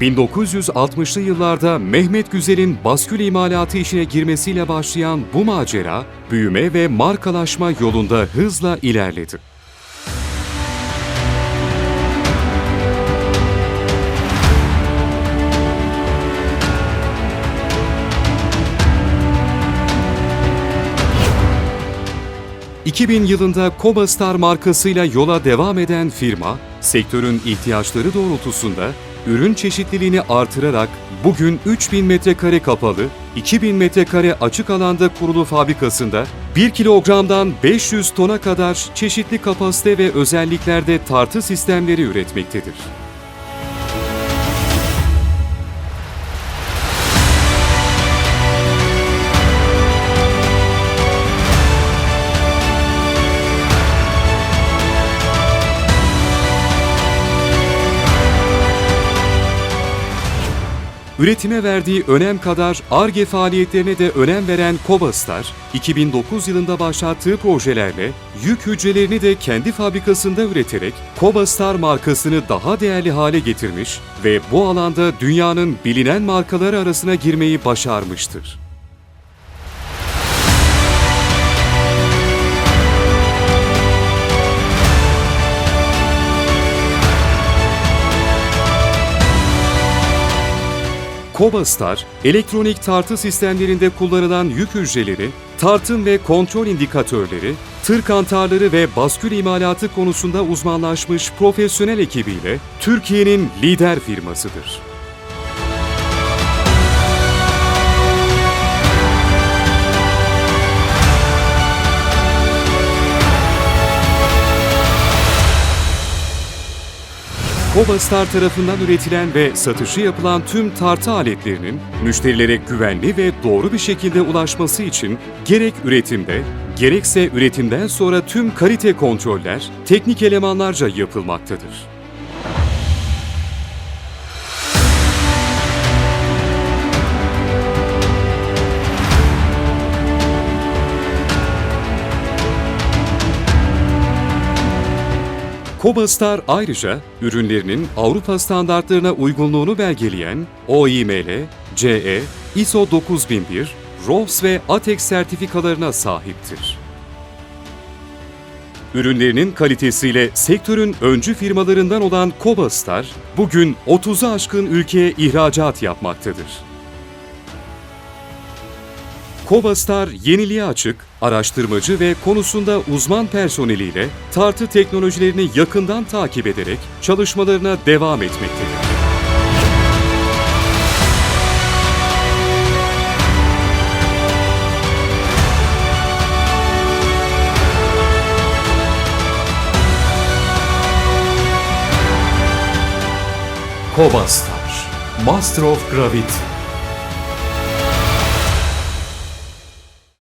1960'lı yıllarda Mehmet Güzel'in baskül imalatı işine girmesiyle başlayan bu macera, büyüme ve markalaşma yolunda hızla ilerledi. ...2000 yılında Cobastar markasıyla yola devam eden firma, sektörün ihtiyaçları doğrultusunda ürün çeşitliliğini artırarak bugün 3000 metrekare kapalı, 2000 metrekare açık alanda kurulu fabrikasında 1 kilogramdan 500 tona kadar çeşitli kapasite ve özelliklerde tartı sistemleri üretmektedir. Üretime verdiği önem kadar ARGE faaliyetlerine de önem veren Cobastar, 2009 yılında başlattığı projelerle yük hücrelerini de kendi fabrikasında üreterek Cobastar markasını daha değerli hale getirmiş ve bu alanda dünyanın bilinen markaları arasına girmeyi başarmıştır. Cobastar, elektronik tartı sistemlerinde kullanılan yük hücreleri, tartım ve kontrol indikatörleri, tır kantarları ve baskül imalatı konusunda uzmanlaşmış profesyonel ekibiyle Türkiye'nin lider firmasıdır. Cobastar tarafından üretilen ve satışı yapılan tüm tartı aletlerinin müşterilere güvenli ve doğru bir şekilde ulaşması için gerek üretimde, gerekse üretimden sonra tüm kalite kontroller teknik elemanlarca yapılmaktadır. Cobastar ayrıca ürünlerinin Avrupa standartlarına uygunluğunu belgeleyen OIML, CE, ISO 9001, ROHS ve ATEX sertifikalarına sahiptir. Ürünlerinin kalitesiyle sektörün öncü firmalarından olan Cobastar, bugün 30'u aşkın ülkeye ihracat yapmaktadır. Cobastar yeniliğe açık, araştırmacı ve konusunda uzman personeliyle tartı teknolojilerini yakından takip ederek çalışmalarına devam etmektedir. Cobastar, Master of Gravity